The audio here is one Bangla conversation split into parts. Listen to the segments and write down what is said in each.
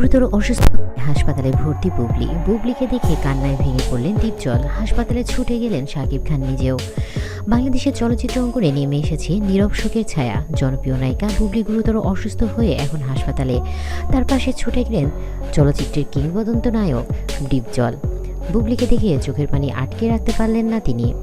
গুরুতর অসুস্থ হাসপাতালে ভর্তি বুবলি। বুবলিকে দেখে কান্নায় ভেঙে পড়লেন দীপজল। হাসপাতালে ছুটে গেলেন শাকিব খান নিজেও। বাংলাদেশের চলচ্চিত্র অঙ্গনে নেমে এসেছে নীরব শোকের ছায়া। জনপ্রিয় নায়িকা বুবলি গুরুতর অসুস্থ হয়ে এখন হাসপাতালে। তার পাশে ছুটে গেলেন চলচ্চিত্রের কিংবদন্ত নায়ক দীপজল। বুবলিকে দেখে চোখের পানি আটকে রাখতে পারলেন না তিনি।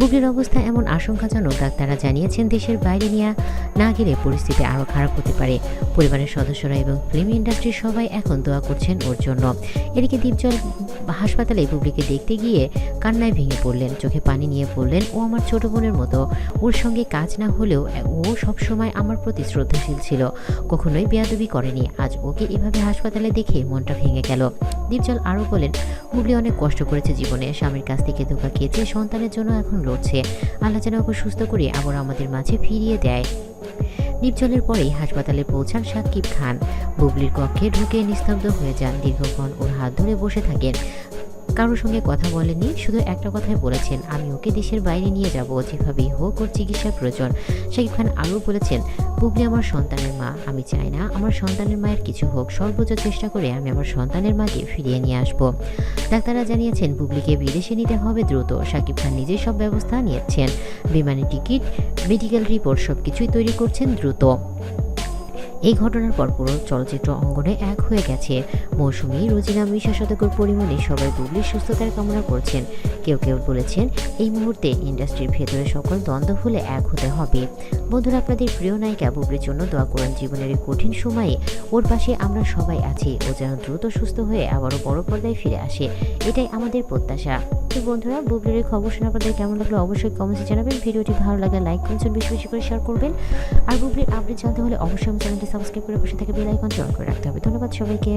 বুবলির অবস্থা এমন আশঙ্কাজনক, ডাক্তাররা জানিয়েছেন দেশের বাইরে নিয়ে না গেলে পরিস্থিতি আরও খারাপ হতে পারে। পরিবারের সদস্যরা এবং ফিল্ম ইন্ডাস্ট্রির সবাই এখন দোয়া করছেন ওর জন্য। এদিকে দীপজল হাসপাতালে বুবলিকে দেখতে গিয়ে কান্নায় ভেঙে পড়লেন। চোখে পানি নিয়ে পড়লেন ও আমার ছোট বোনের মতো। ওর সঙ্গে কাজ না হলেও ও সবসময় আমার প্রতি শ্রদ্ধাশীল ছিল। কখনোই বেয়াদবি করেনি। আজ ওকে এভাবে হাসপাতালে দেখে মনটা ভেঙে গেল। দীপজল আরও বলেন, বুবলি অনেক কষ্ট করেছে জীবনে। স্বামীর কাছ থেকে ধোকা খেয়েছে, সন্তানের জন্য এখন রয়েছে আল্লাহ যেন ওকে সুস্থ করে আবার আমাদের মাঝে ফিরিয়ে দেয়। নিপজলের পরেই হাসপাতালে পৌঁছান সাকিব খান। বুবলির কক্ষে ঢুকে নিস্তব্ধ হয়ে যান। দীর্ঘক্ষণ ওর হাত ধরে বসে থাকেন। কারোর সঙ্গে কথা বলেনি শুধু একটা কথাই বলেছেন, আমি ওকে দেশের বাইরে নিয়ে যাব যেভাবেই হোক ওর চিকিৎসার প্রয়োজন। শাকিব খান আরও বলেছেন, বুবলি আমার সন্তানের মা, আমি চাই না আমার সন্তানের মায়ের কিছু হোক, সর্বোচ্চ চেষ্টা করে আমি আমার সন্তানের মাকে ফিরিয়ে নিয়ে আসব। ডাক্তাররা জানিয়েছেন, বুবলিকে বিদেশে নিতে হবে দ্রুত শাকিব খান নিজে সব ব্যবস্থা নিয়েছেন, বিমানের টিকিট, মেডিকেল রিপোর্ট সব কিছুই তৈরি করছেন দ্রুত। এই ঘটনার পর পুরো চলচ্চিত্র অঙ্গনে এক হয়ে গেছে। মৌসুমি রোজিনা মিশা শতকর পরিমাণে সবাই বুবলির সুস্থতার কামনা করছেন। কেউ কেউ বলেছেন, এই মুহূর্তে ইন্ডাস্ট্রির ভেতরে সকল দ্বন্দ্ব হলে এক হতে হবে। বন্ধুরা, আপনাদের প্রিয় নায়িকা বুবলির জন্য দোয়া করেন, জীবনের এই কঠিন সময়ে ওর পাশে আমরা সবাই আছি। ও যেন দ্রুত সুস্থ হয়ে আবারও বড় পর্দায় ফিরে আসে। এটাই আমাদের প্রত্যাশা। তো বন্ধুরা, বুবলির খবর শোনা আপনাদের কেমন লাগল অবশ্যই কমেন্টে জানাবেন। ভিডিওটি ভালো লাগে লাইক করছেন বেশি বেশি করে শেয়ার করবেন। আর বুবলির আপডেট জানতে হলে অবশ্যই আমার চ্যানেলটি সাবস্ক্রাইব করে বসে থেকে বেল আইকন অন করে রাখতে হবে। ধন্যবাদ সবাইকে।